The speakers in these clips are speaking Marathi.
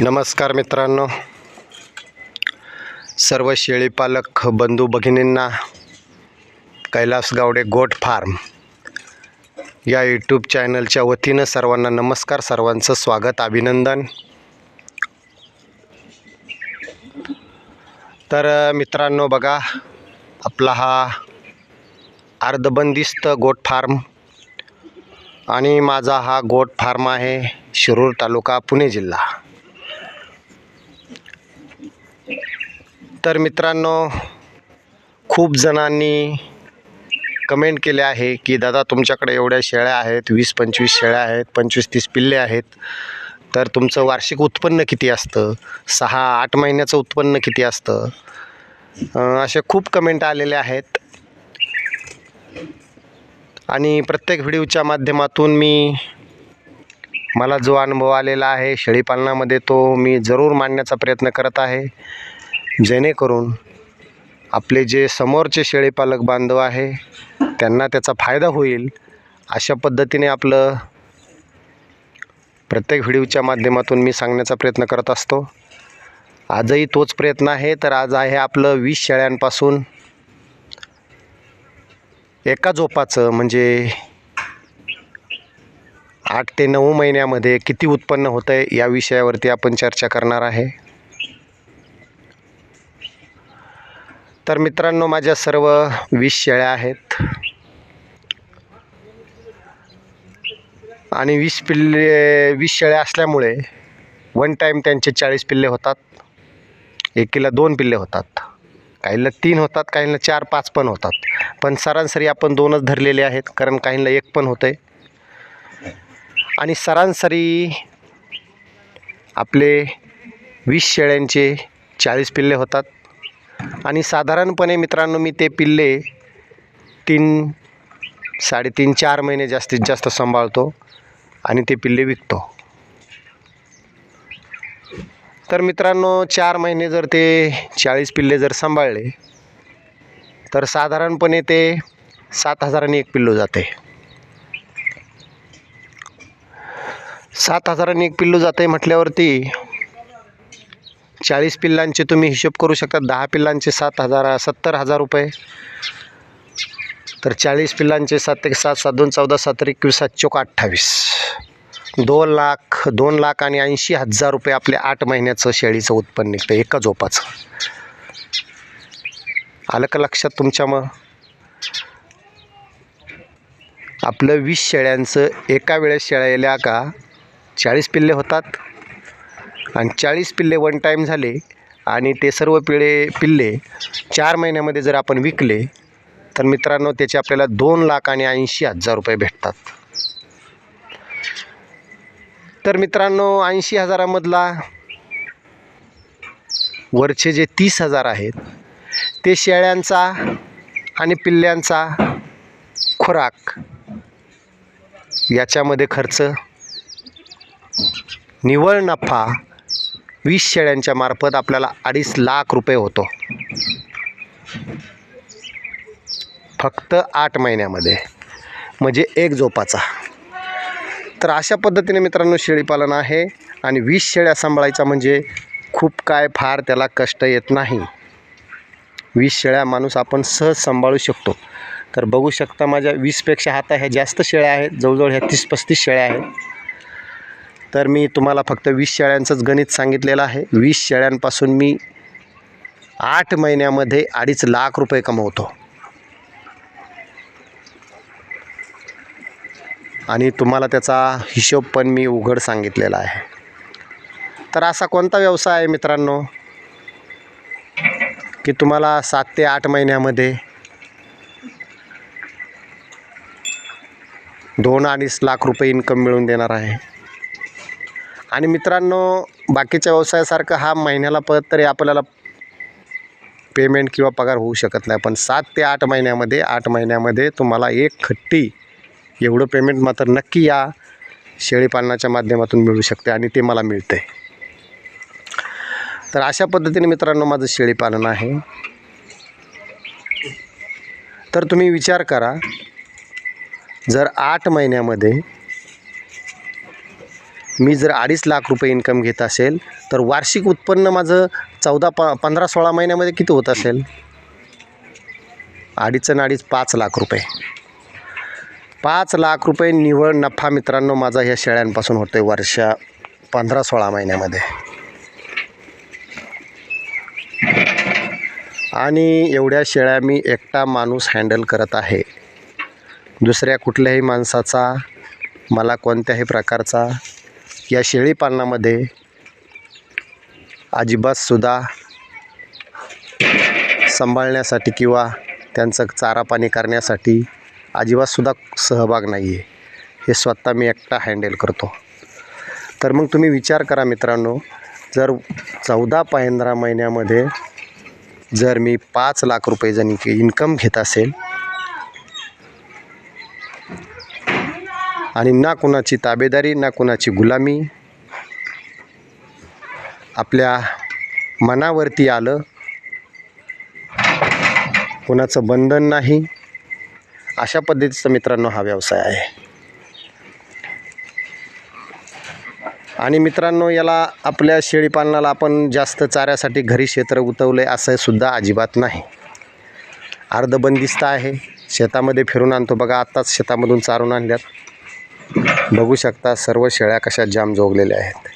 नमस्कार मित्रांनो. सर्व शेळीपालक बंधू भगिनींना कैलास गावडे गोट फार्म या यूट्यूब चॅनलच्या वतीनं सर्वांना नमस्कार सर्वांचं स्वागत अभिनंदन. तर मित्रांनो बघा आपला हा अर्धबंदिस्त गोट फार्म आणि माझा हा गोट फार्म आहे. शिरूर तालुका पुणे जिल्हा. तर मित्रांनो खूप जणांनी कमेंट केले आहे की दादा तुमच्याकडे एवढ्या शेळ्या आहेत वीस पंचवीस शेळ्या आहेत पंचवीस तीस पिल्ले आहेत. तर तुमचं वार्षिक उत्पन्न किती असतं? सहा आठ महिन्याचं उत्पन्न किती असतं? असे खूप कमेंट आलेले आहेत. आणि प्रत्येक व्हिडिओच्या माध्यमातून मी मला जो अनुभव आलेला आहे शेळीपालनामध्ये तो मी जरूर मांडण्याचा प्रयत्न करत आहे. जेणेकरून आपले जे समोरचे शेळीपालक बांधव आहे त्यांना त्याचा फायदा होईल. अशा पद्धतीने आपलं प्रत्येक व्हिडिओच्या माध्यमातून मी सांगण्याचा प्रयत्न करत असतो. आजही तोच प्रयत्न आहे तर आज आहे आपलं वीस शेळ्यांपासून एका झोपाचं म्हणजे आठ ते नऊ महिन्यामध्ये किती उत्पन्न होतं आहे या विषयावरती आपण चर्चा करणार आहे. तर मित्रांनो माझ्या सर्व वीस शेळ्या आहेत. आणि वीस पिल्ले वीस शेळ्या असल्यामुळे वन टाईम त्यांचे चाळीस पिल्ले होतात. एकीला दोन पिल्ले होतात. काहींना तीन होतात काहींना चार पाच पण होतात. पण सरासरी आपण दोनच धरलेले आहेत कारण काहींना एक पण होतं आहे आणि सरासरी आपले वीस शेळ्यांचे चाळीस पिल्ले होतात. आणि साधारणपणे मित्रांनो मी ते पिल्ले तीन साडेतीन चार महिने जास्तीत जास्त सांभाळतो आणि ते पिल्ले विकतो. तर मित्रांनो चार महिने जर ते चाळीस पिल्ले जर सांभाळले तर साधारणपणे ते सात हजारांनी एक पिल्लू जाते. सात हजारांनी एक पिल्लू जाते म्हटल्यावरती चाळीस पिल्लांचे तुम्ही हिशोब करू शकता. दहा पिल्लांचे सात हजार सत्तर हजार रुपये. तर चाळीस पिल्लांचे सात एक सात सात दोन चौदा सात एकवीस सात चोक अठ्ठावीस. दोन लाख दोन लाख आणि ऐंशी हजार रुपये आपले आठ महिन्याचं शेळीचं उत्पन्न निघतं एका झोपाचं. आलं का लक्षात तुमच्या मग? आपलं वीस शेळ्यांचं एका वेळेस शेळ्या येल्या का? चाळीस पिल्ले होतात. आणि चाळीस पिल्ले वन टाईम झाले आणि ते सर्व पिळे पिल्ले चार महिन्यामध्ये जर आपण विकले तर मित्रांनो त्याचे आपल्याला दोन लाख आणि ऐंशी हजार रुपये भेटतात. तर मित्रांनो ऐंशी हजारामधला वरचे जे तीस हजार आहेत ते शेळ्यांचा आणि पिल्ल्यांचा खुराक याच्यामध्ये खर्च निव्वळ नफा वीस शेळ्यांच्या मार्फत आपल्याला अडीच लाख रुपये होतो. फक्त आठ महिन्यामध्ये म्हणजे एक झोपाचा तर अशा पद्धतीने मित्रांनो शेळीपालन आहे आणि वीस शेळ्या सांभाळायचा म्हणजे खूप काय फार त्याला कष्ट येत नाही. वीस शेळ्या माणूस आपण सहज सांभाळू शकतो. तर बघू शकता माझ्या वीसपेक्षा आता ह्या जास्त शेळ्या आहेत जवळजवळ ह्या तीस पस्तीस शेळ्या आहेत. तर मी तुम्हाला फक्त वीस शेळ्यांचंच गणित सांगितलेलं आहे. वीस शेळ्यांपासून मी आठ महिन्यामध्ये अडीच लाख रुपये कमवतो. आणि तुम्हाला त्याचा हिशोब पण मी उघड सांगितलेला आहे. तर असा कोणता व्यवसाय आहे मित्रांनो? की तुम्हाला सात ते आठ महिन्यामध्ये दोन अडीच लाख रुपये इन्कम मिळवून देणार आहे. आणि मित्रांनो बाकीच्या व्यवसायासारखं हा महिन्याला परत तरी आपल्याला पेमेंट किंवा पगार होऊ शकत नाही. पण सात ते आठ महिन्यामध्ये आठ महिन्यामध्ये तुम्हाला एक खट्टी एवढं पेमेंट मात्र नक्की या शेळीपालनाच्या माध्यमातून मिळू शकते आणि ते मला मिळते. तर अशा पद्धतीने मित्रांनो माझं शेळीपालन आहे. तर तुम्ही विचार करा जर आठ महिन्यामध्ये मी जर अडीच लाख रुपये इन्कम घेत असेल तर वार्षिक उत्पन्न माझं चौदा प पंधरा सोळा महिन्यामध्ये किती होत असेल? अडीच आणि अडीच पाच लाख रुपये. पाच लाख रुपये निव्वळ नफा मित्रांनो माझा ह्या शेळ्यांपासून होतो आहे वर्षा पंधरा सोळा महिन्यामध्ये. आणि एवढ्या शेळ्या मी एकटा माणूस हँडल करत आहे. दुसऱ्या कुठल्याही माणसाचा मला कोणत्याही प्रकारचा या शेळीपालनामध्ये अजिबातसुद्धा सांभाळण्यासाठी किंवा त्यांचं चारा पाणी करण्यासाठी अजिबातसुद्धा सहभाग नाही आहे हे स्वतः मी एकटा हँडल करतो. तर मग तुम्ही विचार करा मित्रांनो जर चौदा पंधरा महिन्यामध्ये जर मी पाच लाख रुपये जर इन्कम घेत असेल आणि ना कुणाची ताबेदारी ना कुणाची गुलामी. आपल्या मनावरती आलं. कुणाचं बंधन नाही. अशा पद्धतीचा मित्रांनो हा व्यवसाय आहे. आणि मित्रांनो याला आपल्या शेळीपालनाला आपण जास्त चाऱ्यासाठी घरी क्षेत्र उतवलं आहे असं सुद्धा अजिबात नाही. अर्धबंदिस्त आहे. शेतामध्ये फिरून आणतो. बघा आत्ताच शेतामधून चारून आणल्यात. बघू शकता सर्व शेळ्या कशा जाम जोगलेल्या आहेत.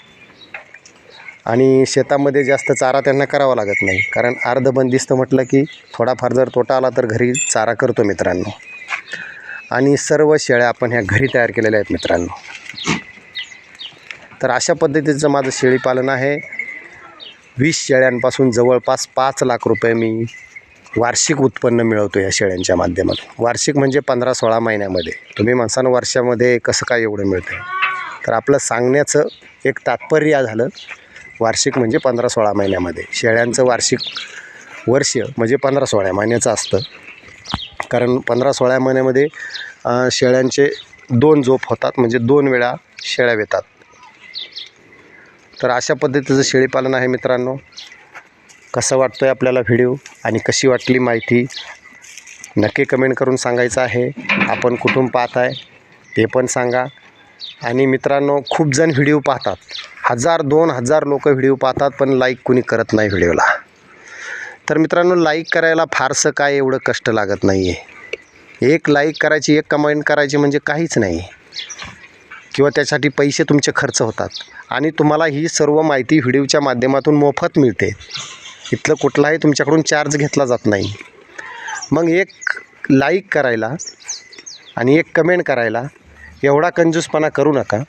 आणि शेतामध्ये जास्त चारा त्यांना करावा लागत नाही. कारण अर्धबंदिस्त म्हटलं की थोडाफार जर तोटा आला तर घरी चारा करतो मित्रांनो. आणि सर्व शेळ्या आपण ह्या घरी तयार केलेल्या आहेत मित्रांनो. तर अशा पद्धतीचं माझं शेळीपालन आहे. वीस शेळ्यांपासून जवळपास पाच लाख रुपये मी वार्षिक उत्पन्न मिळवतो या शेळ्यांच्या माध्यमातून. वार्षिक म्हणजे पंधरा सोळा महिन्यामध्ये. तुम्ही माणसानं वर्षामध्ये कसं काय एवढं मिळतं तर आपलं सांगण्याचं एक तात्पर्य झालं वार्षिक म्हणजे पंधरा सोळा महिन्यामध्ये. शेळ्यांचं वार्षिक वर्ष म्हणजे पंधरा सोळा महिन्याचं असतं. कारण पंधरा सोळा महिन्यामध्ये शेळ्यांचे दोन झोप होतात म्हणजे दोन वेळा शेळ्या येतात तर अशा पद्धतीचं शेळीपालन आहे मित्रांनो. कसं वाटतं आहे आपल्याला व्हिडिओ आणि कशी वाटली माहिती नक्की कमेंट करून सांगायचं आहे. आपण कुठून पाहत आहे ते पण सांगा. आणि मित्रांनो खूप जण व्हिडिओ पाहतात. हजार दोन हजार लोक व्हिडिओ पाहतात पण लाईक कुणी करत नाही व्हिडिओला. तर मित्रांनो लाईक करायला फारसं काय एवढं कष्ट लागत नाही आहे एक लाईक करायची एक कमेंट करायची म्हणजे काहीच नाही. किंवा त्यासाठी पैसे तुमचे खर्च होतात. आणि तुम्हाला ही सर्व माहिती व्हिडिओच्या माध्यमातून मोफत मिळते. इथलं कुठलाही तुमच्याकडून चार्ज घेतला जात नाही. मग एक लाईक करायला आणि एक कमेंट करायला एवढा कंजूसपणा करू नका.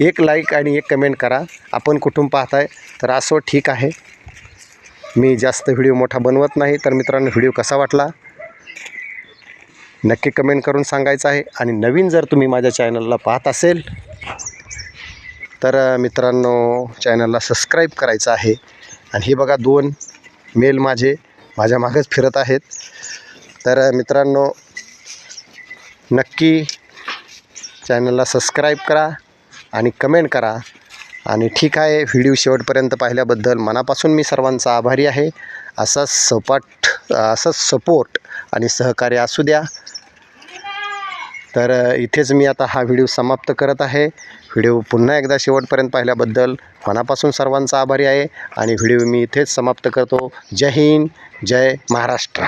एक लाईक आणि एक कमेंट करा. आपण कुठून पाहताय? तर असो ठीक आहे. मी जास्त व्हिडिओ मोठा बनवत नाही तर मित्रांनो व्हिडिओ कसा वाटला? नक्की कमेंट करून सांगायचं आहे. आणि नवीन जर तुम्ही माझ्या चॅनलला पाहत असेल तर मित्रांनो चॅनलला सबस्क्राईब करायचं आहे. आणि हे बघा दोन मेल माझे माझ्या मागेच फिरत आहेत. तर मित्रांनो नक्की चॅनलला सबस्क्राईब करा आणि कमेंट करा. आणि ठीक आहे व्हिडिओ शेवटपर्यंत पाहिल्याबद्दल मनापासून मी सर्वांचा आभारी आहे. असाच सपाट असंच सपोर्ट आणि सहकार्य असू द्या. तर इथेच मी आता हा व्हिडिओ समाप्त करत आहे. व्हिडिओ पुन्हा एकदा शेवटपर्यंत पाहिल्याबद्दल मनापासून सर्वांचा आभारी आहे आणि व्हिडिओ मी इथेच समाप्त करतो. जय हिंद जय महाराष्ट्र.